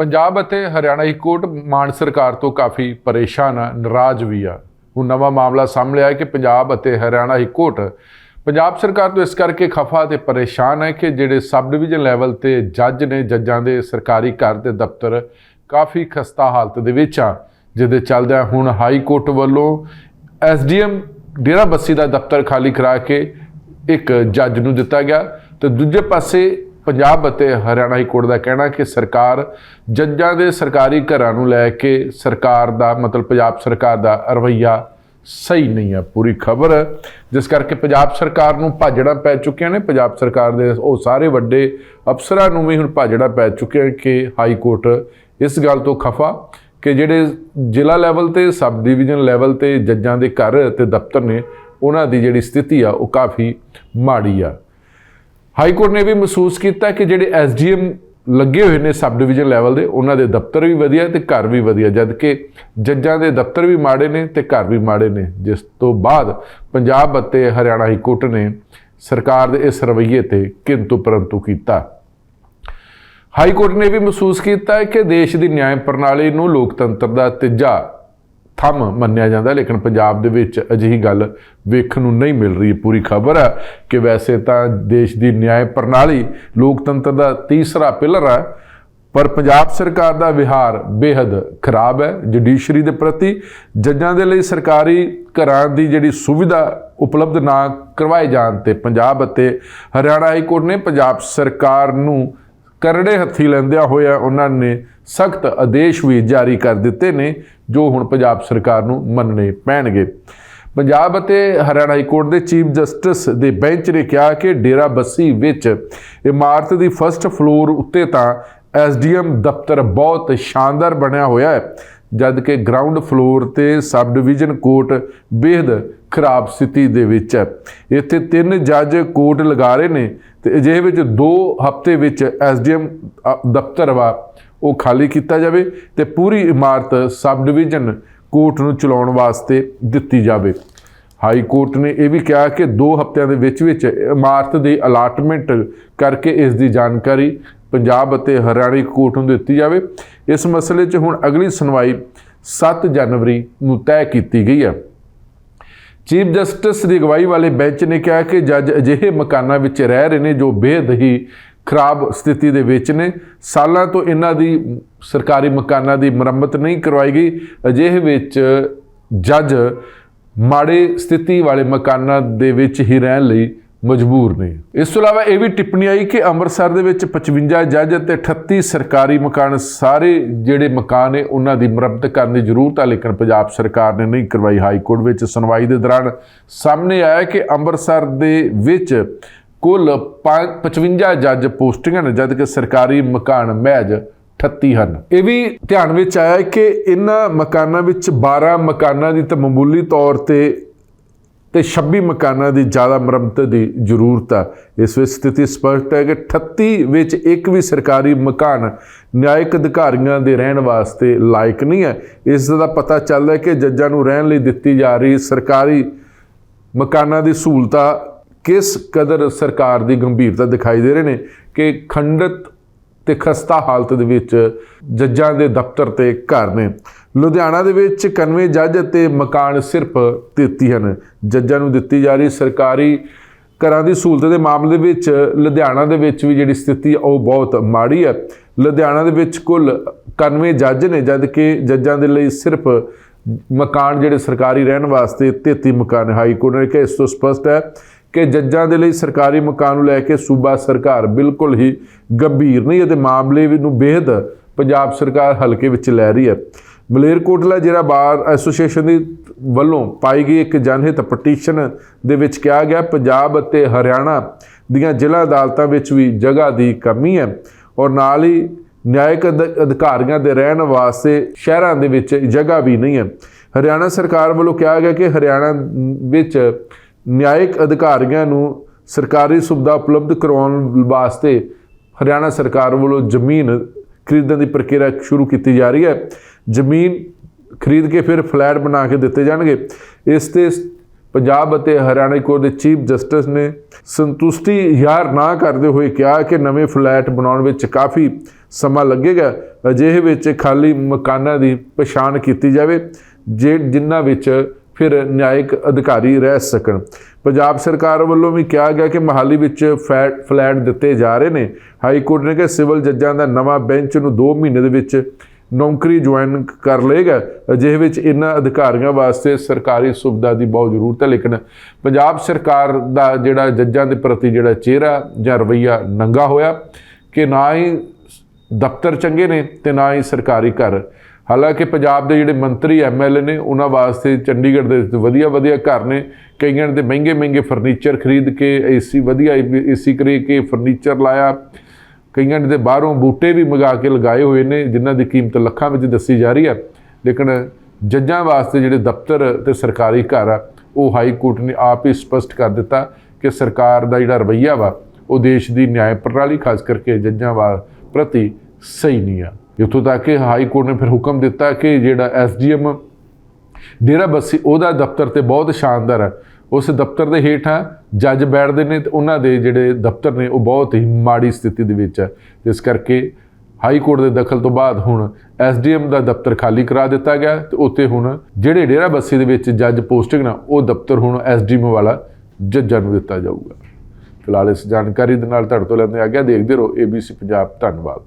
ਪੰਜਾਬ ਅਤੇ Haryana high court ਮਾਨ ਸਰਕਾਰ ਤੋਂ ਕਾਫੀ ਪਰੇਸ਼ਾਨ ਆ, ਨਾਰਾਜ਼ ਵੀ ਆ। ਹੁਣ ਨਵਾਂ ਮਾਮਲਾ ਸਾਹਮਣੇ ਆਇਆ ਕਿ ਪੰਜਾਬ ਅਤੇ ਹਰਿਆਣਾ ਹਾਈ ਕੋਰਟ ਪੰਜਾਬ ਸਰਕਾਰ ਤੋਂ ਇਸ ਕਰਕੇ ਖਫਾ ਤੇ ਪਰੇਸ਼ਾਨ ਹੈ ਕਿ ਜਿਹੜੇ ਸਬ ਡਿਵੀਜ਼ਨ ਲੈਵਲ ਤੇ ਜੱਜ ਨੇ ਜੱਜਾਂ ਦੇ ਸਰਕਾਰੀ ਘਰ ਤੇ ਦਫ਼ਤਰ ਕਾਫੀ ਖਸਤਾ ਹਾਲਤ ਦੇ ਵਿੱਚ ਆ, ਜਿਹਦੇ ਚੱਲਦਿਆਂ ਹੁਣ ਹਾਈ ਕੋਰਟ ਵੱਲੋਂ ਐਸਡੀਐਮ ਡੇਰਾ ਬੱਸੀ ਦਾ ਦਫ਼ਤਰ ਖਾਲੀ ਕਰਾ ਕੇ ਇੱਕ ਜੱਜ ਨੂੰ ਦਿੱਤਾ ਗਿਆ ਤੇ ਦੂਜੇ ਪਾਸੇ ਪੰਜਾਬ ਅਤੇ ਹਰਿਆਣਾ ਹਾਈ ਕੋਰਟ ਦਾ ਕਹਿਣਾ ਕਿ ਸਰਕਾਰ ਜੱਜਾਂ ਦੇ ਸਰਕਾਰੀ ਘਰਾਂ ਨੂੰ ਲੈ ਕੇ ਸਰਕਾਰ ਦਾ, ਮਤਲਬ ਪੰਜਾਬ ਸਰਕਾਰ ਦਾ ਰਵੱਈਆ ਸਹੀ ਨਹੀਂ ਹੈ, ਪੂਰੀ ਖਬਰ। ਜਿਸ ਕਰਕੇ ਪੰਜਾਬ ਸਰਕਾਰ ਨੂੰ ਭਾਜੜਾ ਪੈ ਚੁੱਕੀਆਂ ਨੇ। ਪੰਜਾਬ ਸਰਕਾਰ ਦੇ ਉਹ ਸਾਰੇ ਵੱਡੇ ਅਫਸਰਾਂ ਨੂੰ ਵੀ ਹੁਣ ਭਾਜੜਾ ਪੈ ਚੁੱਕਿਆ ਕਿ ਹਾਈ ਕੋਰਟ ਇਸ ਗੱਲ ਤੋਂ ਖਫਾ ਕਿ ਜਿਹੜੇ ਜ਼ਿਲ੍ਹਾ ਲੈਵਲ ਤੇ, ਸਬ ਡਿਵੀਜ਼ਨ ਲੈਵਲ ਤੇ ਜੱਜਾਂ ਦੇ ਘਰ ਤੇ ਦਫ਼ਤਰ ਨੇ, ਉਹਨਾਂ ਦੀ ਜਿਹੜੀ ਸਥਿਤੀ ਆ, ਉਹ ਕਾਫੀ ਮਾੜੀ ਆ। ਹਾਈ ਕੋਰਟ ਨੇ ਵੀ ਮਹਿਸੂਸ ਕੀਤਾ ਕਿ ਜਿਹੜੇ ਐਸਡੀਐਮ ਲੱਗੇ ਹੋਏ ਨੇ ਸਬ ਡਿਵੀਜ਼ਨ ਲੈਵਲ ਦੇ, ਉਹਨਾਂ ਦੇ ਦਫ਼ਤਰ ਵੀ ਵਧੀਆ ਤੇ ਘਰ ਵੀ ਵਧੀਆ ਜਦ ਕਿ ਜੱਜਾਂ ਦੇ ਦਫ਼ਤਰ ਵੀ ਮਾੜੇ ਨੇ ਤੇ ਘਰ ਵੀ ਮਾੜੇ ਨੇ। ਜਿਸ ਤੋਂ ਬਾਅਦ ਪੰਜਾਬ ਅਤੇ ਹਰਿਆਣਾ ਹਾਈ ਕੋਰਟ ਨੇ ਸਰਕਾਰ ਦੇ ਇਸ ਰਵੱਈਏ ਤੇ ਕਿੰਤੂ ਪਰੰਤੂ ਕੀਤਾ। ਹਾਈ ਕੋਰਟ ਨੇ ਵੀ ਮਹਿਸੂਸ ਕੀਤਾ ਕਿ ਦੇਸ਼ ਦੀ ਨਿਆਂ ਪ੍ਰਣਾਲੀ ਨੂੰ ਲੋਕਤੰਤਰ ਦਾ ਤੀਜਾ ਥੰਮ ਮੰਨਿਆ ਜਾਂਦਾ, ਲੇਕਿਨ ਪੰਜਾਬ ਦੇ ਵਿੱਚ ਅਜਿਹੀ ਗੱਲ ਵੇਖਣ ਨੂੰ ਨਹੀਂ ਮਿਲ ਰਹੀ, ਪੂਰੀ ਖਬਰ ਹੈ ਕਿ ਵੈਸੇ ਤਾਂ ਦੇਸ਼ ਦੀ ਨਿਆਂ ਪ੍ਰਣਾਲੀ ਲੋਕਤੰਤਰ ਦਾ ਤੀਸਰਾ ਪਿਲਰ ਹੈ, ਪਰ ਪੰਜਾਬ ਸਰਕਾਰ ਦਾ ਵਿਹਾਰ ਬੇहद ਖਰਾਬ ਹੈ, ਜੁਡੀਸ਼ਰੀ ਦੇ ਪ੍ਰਤੀ ਜੱਜਾਂ ਦੇ ਲਈ ਸਰਕਾਰੀ ਘਰਾਂ ਦੀ ਜਿਹੜੀ ਸੁਵਿਧਾ ਉਪਲਬਧ ਨਾ ਕਰਵਾਏ ਜਾਣ ਤੇ ਪੰਜਾਬ ਅਤੇ ਹਰਿਆਣਾ ਹਾਈ ਕੋਰਟ ਨੇ ਪੰਜਾਬ ਸਰਕਾਰ ਨੂੰ ਕਰੜੇ ਹੱਥੀ ਲੈਂਦਿਆਂ ਹੋਇਆ ਉਹਨਾਂ ਨੇ ਸਖਤ ਆਦੇਸ਼ ਵੀ ਜਾਰੀ ਕਰ ਦਿੱਤੇ ਨੇ ਜੋ ਹੁਣ ਪੰਜਾਬ ਸਰਕਾਰ ਨੂੰ ਮੰਨਣੇ ਪੈਣਗੇ। ਪੰਜਾਬ ਅਤੇ ਹਰਿਆਣਾ ਹਾਈ ਕੋਰਟ ਦੇ ਚੀਫ ਜਸਟਿਸ ਦੇ ਬੈਂਚ ਨੇ ਕਿਹਾ ਕਿ ਡੇਰਾ ਬੱਸੀ ਵਿੱਚ ਇਮਾਰਤ ਦੀ ਫਰਸਟ ਫਲੋਰ ਉੱਤੇ ਤਾਂ ਐਸਡੀਐਮ ਦਫ਼ਤਰ ਬਹੁਤ ਸ਼ਾਨਦਾਰ ਬਣਿਆ ਹੋਇਆ ਹੈ ਜਦ ਕਿ ਗਰਾਊਂਡ ਫਲੋਰ ਤੇ ਸਬ ਡਿਵੀਜ਼ਨ ਕੋਰਟ ਬੇहद ਖਰਾਬ ਸਥਿਤੀ ਦੇ ਵਿੱਚ ਹੈ। ਇੱਥੇ ਤਿੰਨ ਜੱਜ ਕੋਰਟ ਲਗਾ ਰਹੇ ਨੇ ਤੇ ਅਜਿਹੇ ਵਿੱਚ 2 ਹਫ਼ਤੇ ਵਿੱਚ ਐਸਡੀਐਮ ਦਫ਼ਤਰ ਵਾ, ਉਹ ਖਾਲੀ ਕੀਤਾ ਜਾਵੇ ਤੇ ਪੂਰੀ ਇਮਾਰਤ ਸਬ ਡਿਵੀਜ਼ਨ ਕੋਰਟ ਨੂੰ ਚਲਾਉਣ ਵਾਸਤੇ ਦਿੱਤੀ ਜਾਵੇ। ਹਾਈ ਕੋਰਟ ਨੇ ਇਹ ਵੀ ਕਿਹਾ ਕਿ 2 ਹਫ਼ਤਿਆਂ ਦੇ ਵਿੱਚ ਵਿੱਚ ਇਮਾਰਤ ਦੀ ਅਲਾਟਮੈਂਟ ਕਰਕੇ ਇਸ ਦੀ ਜਾਣਕਾਰੀ ਪੰਜਾਬ ਅਤੇ ਹਰਿਆਣਾ ਕੋਰਟ ਨੂੰ ਦਿੱਤੀ ਜਾਵੇ। ਇਸ ਮਸਲੇ 'ਚ ਹੁਣ ਅਗਲੀ ਸੁਣਵਾਈ 7 ਜਨਵਰੀ ਨੂੰ ਤੈਅ ਕੀਤੀ ਗਈ ਹੈ। ਚੀਫ ਜਸਟਿਸ ਦੀ ਅਗਵਾਈ ਵਾਲੇ ਬੈਂਚ ਨੇ ਕਿਹਾ ਕਿ ਜੱਜ ਅਜਿਹੇ ਮਕਾਨਾਂ ਵਿੱਚ ਰਹਿ ਰਹੇ ਨੇ ਜੋ ਬੇਹੱਦ ਹੀ ਖਰਾਬ ਸਥਿਤੀ ਦੇ ਵਿੱਚ ਨੇ। ਸਾਲਾਂ ਤੋਂ ਇਹਨਾਂ ਦੀ ਸਰਕਾਰੀ ਮਕਾਨਾਂ ਦੀ ਮੁਰੰਮਤ ਨਹੀਂ ਕਰਵਾਈ ਗਈ। ਅਜਿਹੇ ਵਿੱਚ ਜੱਜ ਮਾੜੇ ਸਥਿਤੀ ਵਾਲੇ ਮਕਾਨਾਂ ਦੇ ਵਿੱਚ ਹੀ ਰਹਿਣ ਲਈ ਮਜਬੂਰ ਨੇ। ਇਸ ਤੋਂ ਇਲਾਵਾ ਇਹ ਵੀ ਟਿੱਪਣੀ ਆਈ ਕਿ ਅੰਮ੍ਰਿਤਸਰ ਦੇ ਵਿੱਚ 55 ਜੱਜ ਅਤੇ 38 ਸਰਕਾਰੀ ਮਕਾਨ ਸਾਰੇ ਜਿਹੜੇ ਮਕਾਨ ਨੇ, ਉਹਨਾਂ ਦੀ ਮੁਰੰਮਤ ਕਰਨ ਦੀ ਜ਼ਰੂਰਤ ਹੈ ਲੇਕਿਨ ਪੰਜਾਬ ਸਰਕਾਰ ਨੇ ਨਹੀਂ ਕਰਵਾਈ। ਹਾਈ ਕੋਰਟ ਵਿੱਚ ਸੁਣਵਾਈ ਦੇ ਦੌਰਾਨ ਸਾਹਮਣੇ ਆਇਆ ਕਿ ਅੰਮ੍ਰਿਤਸਰ ਦੇ ਵਿੱਚ ਕੁੱਲ ਪੰਜ- 55 ਜੱਜ ਪੋਸਟਿੰਗਾਂ ਨੇ, ਜਦਕਿ ਸਰਕਾਰੀ ਮਕਾਨ ਮਹਿਜ 38 ਹਨ। ਇਹ ਵੀ ਧਿਆਨ ਵਿੱਚ ਆਇਆ ਕਿ ਇਹਨਾਂ ਮਕਾਨਾਂ ਵਿੱਚ 12 ਮਕਾਨਾਂ ਦੀ ਤਾਂ ਮਾਮੂਲੀ ਤੌਰ ਤੇ ਤੇ 26 ਮਕਾਨਾਂ ਦੀ ਜ਼ਿਆਦਾ ਮੁਰੰਮਤ ਦੀ ਜ਼ਰੂਰਤ ਆ। ਇਸ ਵਿੱਚ ਸਥਿਤੀ ਸਪਸ਼ਟ ਹੈ ਕਿ 38 ਵਿੱਚ ਇੱਕ ਵੀ ਸਰਕਾਰੀ ਮਕਾਨ ਨਿਆਇਕ ਅਧਿਕਾਰੀਆਂ ਦੇ ਰਹਿਣ ਵਾਸਤੇ ਲਾਇਕ ਨਹੀਂ ਹੈ। ਇਸ ਦਾ ਪਤਾ ਚੱਲਦਾ ਹੈ ਕਿ ਜੱਜਾਂ ਨੂੰ ਰਹਿਣ ਲਈ ਦਿੱਤੀ ਜਾ ਰਹੀ ਸਰਕਾਰੀ ਮਕਾਨਾਂ ਦੀ ਸਹੂਲਤਾਂ ਕਿਸ ਕਦਰ ਸਰਕਾਰ ਦੀ ਗੰਭੀਰਤਾ ਦਿਖਾਈ ਦੇ ਰਹੇ ਨੇ ਕਿ ਖੰਡਿਤ ਤੇ ਖਸਤਾ ਹਾਲਤ ਦੇ ਵਿੱਚ ਜੱਜਾਂ ਦੇ ਦਫ਼ਤਰ ਤੇ ਘਰ ਨੇ। ਲੁਧਿਆਣਾ ਦੇ ਵਿੱਚ 91 ਜੱਜ ਅਤੇ ਮਕਾਨ ਸਿਰਫ 33 ਹਨ। ਜੱਜਾਂ ਨੂੰ ਦਿੱਤੀ ਜਾ ਰਹੀ ਸਰਕਾਰੀ ਘਰਾਂ ਦੀ ਸਹੂਲਤ ਦੇ ਮਾਮਲੇ ਵਿੱਚ ਲੁਧਿਆਣਾ ਦੇ ਵਿੱਚ ਵੀ ਜਿਹੜੀ ਸਥਿਤੀ ਉਹ ਬਹੁਤ ਮਾੜੀ ਹੈ ਲੁਧਿਆਣਾ ਦੇ ਵਿੱਚ ਕੁੱਲ 91 ਜੱਜ ਨੇ ਜਦ ਕਿ ਜੱਜਾਂ ਦੇ ਲਈ ਸਿਰਫ ਮਕਾਨ ਜਿਹੜੇ ਸਰਕਾਰੀ ਰਹਿਣ ਵਾਸਤੇ 33 ਮਕਾਨ ਹਾਈ ਕੋਰਟ ਨੇ ਕਿਹਾ। ਇਸ ਤੋਂ ਸਪਸ਼ਟ ਹੈ ਕਿ ਜੱਜਾਂ ਦੇ ਲਈ ਸਰਕਾਰੀ ਮਕਾਨ ਨੂੰ ਲੈ ਕੇ ਸੂਬਾ ਸਰਕਾਰ ਬਿਲਕੁਲ ਹੀ ਗੰਭੀਰ ਨਹੀਂ, ਅਤੇ ਮਾਮਲੇ ਨੂੰ ਬੇਹਦ ਪੰਜਾਬ ਸਰਕਾਰ ਹਲਕੇ ਵਿੱਚ ਲੈ ਰਹੀ ਹੈ। ਮਲੇਰਕੋਟਲਾ ਜਿਹੜਾ ਬਾਰ ਐਸੋਸੀਏਸ਼ਨ ਦੀ ਵੱਲੋਂ ਪਾਈ ਗਈ ਇੱਕ ਜਨਹਿਤ ਪਟੀਸ਼ਨ ਦੇ ਵਿੱਚ ਕਿਹਾ ਗਿਆ, ਪੰਜਾਬ ਅਤੇ ਹਰਿਆਣਾ ਦੀਆਂ ਜ਼ਿਲ੍ਹਾ ਅਦਾਲਤਾਂ ਵਿੱਚ ਵੀ ਜਗ੍ਹਾ ਦੀ ਕਮੀ ਹੈ ਔਰ ਨਾਲ ਹੀ ਨਿਆਇਕ ਅਧ- ਅਧਿਕਾਰੀਆਂ ਦੇ ਰਹਿਣ ਵਾਸਤੇ ਸ਼ਹਿਰਾਂ ਦੇ ਵਿੱਚ ਜਗ੍ਹਾ ਵੀ ਨਹੀਂ ਹੈ। ਹਰਿਆਣਾ ਸਰਕਾਰ ਵੱਲੋਂ ਕਿਹਾ ਗਿਆ ਕਿ ਹਰਿਆਣਾ ਵਿੱਚ ਨਿਆਇਕ ਅਧਿਕਾਰੀਆਂ ਨੂੰ ਸਰਕਾਰੀ ਸੁਵਿਧਾ ਉਪਲਬਧ ਕਰਵਾਉਣ ਵਾਸਤੇ ਹਰਿਆਣਾ ਸਰਕਾਰ ਵੱਲੋਂ ਜ਼ਮੀਨ ਖਰੀਦਣ ਦੀ ਪ੍ਰਕਿਰਿਆ ਸ਼ੁਰੂ ਕੀਤੀ ਜਾ ਰਹੀ ਹੈ। ਜ਼ਮੀਨ ਖਰੀਦ ਕੇ ਫਿਰ ਫਲੈਟ ਬਣਾ ਕੇ ਦਿੱਤੇ ਜਾਣਗੇ। ਇਸ ਤੇ ਪੰਜਾਬ ਅਤੇ ਹਰਿਆਣਾ ਕੋਰਟ ਦੇ ਚੀਫ ਜਸਟਿਸ ਨੇ ਸੰਤੁਸ਼ਟੀ ਯਾਰ ਨਾ ਕਰਦੇ ਹੋਏ ਕਿਹਾ ਕਿ ਨਵੇਂ ਫਲੈਟ ਬਣਾਉਣ ਵਿੱਚ ਕਾਫੀ ਸਮਾਂ ਲੱਗੇਗਾ। ਅਜਿਹੇ ਵਿੱਚ ਖਾਲੀ ਮਕਾਨਾਂ ਦੀ ਪਛਾਣ ਕੀਤੀ ਜਾਵੇ, ਜੇ ਜਿਨ੍ਹਾਂ ਵਿੱਚ ਫਿਰ ਨਿਆਇਕ ਅਧਿਕਾਰੀ ਰਹਿ ਸਕਣ। ਪੰਜਾਬ ਸਰਕਾਰ ਵੱਲੋਂ ਵੀ ਕਿਹਾ ਗਿਆ ਕਿ ਮਹਾਲੀ ਵਿੱਚ ਫੈ- ਫਲੈਟ ਦਿੱਤੇ ਜਾ ਰਹੇ ਨੇ। ਹਾਈ ਕੋਰਟ ਨੇ ਕਿ ਸਿਵਲ ਜੱਜਾਂ ਦਾ ਨਵਾਂ ਬੈਂਚ ਨੂੰ 2 ਮਹੀਨੇ ਦੇ ਵਿੱਚ ਨੌਕਰੀ ਜੁਆਇਨ ਕਰ ਲਏਗਾ। ਅਜਿਹੇ ਵਿੱਚ ਇਹਨਾਂ ਅਧਿਕਾਰੀਆਂ ਵਾਸਤੇ ਸਰਕਾਰੀ ਸੁਵਿਧਾ ਦੀ ਬਹੁਤ ਜ਼ਰੂਰਤ ਹੈ, ਲੇਕਿਨ ਪੰਜਾਬ ਸਰਕਾਰ ਦਾ ਜਿਹੜਾ ਜੱਜਾਂ ਦੇ ਪ੍ਰਤੀ ਜਿਹੜਾ ਚਿਹਰਾ ਜਾਂ ਰਵੱਈਆ ਨੰਗਾ ਹੋਇਆ ਕਿ ਨਾ ਹੀ ਦਫ਼ਤਰ ਚੰਗੇ ਨੇ ਤੇ ਨਾ ਹੀ ਸਰਕਾਰੀ ਘਰ ਹਾਲਾਂਕਿ ਪੰਜਾਬ ਦੇ ਜਿਹੜੇ ਮੰਤਰੀ ਐਮਐਲਏ ਨੇ, ਉਹਨਾਂ ਵਾਸਤੇ ਚੰਡੀਗੜ੍ਹ ਦੇ ਵਿੱਚ ਵਧੀਆ ਵਧੀਆ ਘਰ ਨੇ। ਕਈਆਂ ਦੇ ਮਹਿੰਗੇ ਮਹਿੰਗੇ ਫਰਨੀਚਰ ਖਰੀਦ ਕੇ, ਏਸੀ ਵਧੀਆ ਏਸੀ ਕਰੇ ਕੇ ਫਰਨੀਚਰ ਲਾਇਆ। ਕਈਆਂ ਦੇ ਬਾਹਰੋਂ ਬੂਟੇ ਵੀ ਮੰਗਾ ਕੇ ਲਗਾਏ ਹੋਏ ਨੇ, ਜਿਨ੍ਹਾਂ ਦੀ ਕੀਮਤ ਲੱਖਾਂ ਵਿੱਚ ਦੱਸੀ ਜਾ ਰਹੀ ਹੈ। ਲੇਕਿਨ ਜੱਜਾਂ ਵਾਸਤੇ ਜਿਹੜੇ ਦਫ਼ਤਰ ਤੇ ਸਰਕਾਰੀ ਘਰ ਆ, ਉਹ ਹਾਈ ਕੋਰਟ ਨੇ ਆਪ ਹੀ ਸਪਸ਼ਟ ਕਰ ਦਿੱਤਾ ਕਿ ਸਰਕਾਰ ਦਾ ਜਿਹੜਾ ਰਵੱਈਆ ਵਾ, ਉਹ ਦੇਸ਼ ਦੀ ਨਿਆਂ ਪ੍ਰਣਾਲੀ, ਖਾਸ ਕਰਕੇ ਜੱਜਾਂ ਵਾ ਪ੍ਰਤੀ ਸਹੀ ਨਹੀਂ ਆ। ਇੱਥੋਂ ਤੱਕ ਕਿ ਹਾਈ ਕੋਰਟ ਨੇ ਫਿਰ ਹੁਕਮ ਦਿੱਤਾ ਕਿ ਜਿਹੜਾ ਐਸਡੀਐਮ ਡੇਰਾ ਬੱਸੀ, ਉਹਦਾ ਦਫ਼ਤਰ ਤੇ ਬਹੁਤ ਸ਼ਾਨਦਾਰ ਹੈ। ਉਸ ਦਫ਼ਤਰ ਦੇ ਹੇਠਾਂ ਜੱਜ ਬੈਠਦੇ ਨੇ ਤੇ ਉਹਨਾਂ ਦੇ ਜਿਹੜੇ ਦਫ਼ਤਰ ਨੇ, ਉਹ ਬਹੁਤ ਹੀ ਮਾੜੀ ਸਥਿਤੀ ਦੇ ਵਿੱਚ ਹੈ ਇਸ ਕਰਕੇ ਹਾਈ ਕੋਰਟ ਦੇ ਦਖਲ ਤੋਂ ਬਾਅਦ ਹੁਣ ਐਸਡੀਐਮ ਦਾ ਦਫ਼ਤਰ ਖਾਲੀ ਕਰਾ ਦਿੱਤਾ ਗਿਆ ਤੇ ਉੱਥੇ ਹੁਣ ਜਿਹੜੇ ਡੇਰਾ ਬੱਸੀ ਦੇ ਵਿੱਚ ਜੱਜ ਪੋਸਟਿੰਗ ਨਾ, ਉਹ ਦਫ਼ਤਰ ਹੁਣ ਐਸਡੀਐਮ ਵਾਲਾ ਜੱਜਾਂ ਨੂੰ ਦਿੱਤਾ ਜਾਊਗਾ। ਫਿਲਹਾਲ ਇਸ ਜਾਣਕਾਰੀ ਦੇ ਨਾਲ ਤੁਹਾਡੇ ਤੋਂ ਲੈਂਦੇ ਆ ਗਿਆ ਦੇਖਦੇ ਰਹੋ। ਏਬੀਸੀ ਪੰਜਾਬ ਧੰਨਵਾਦ।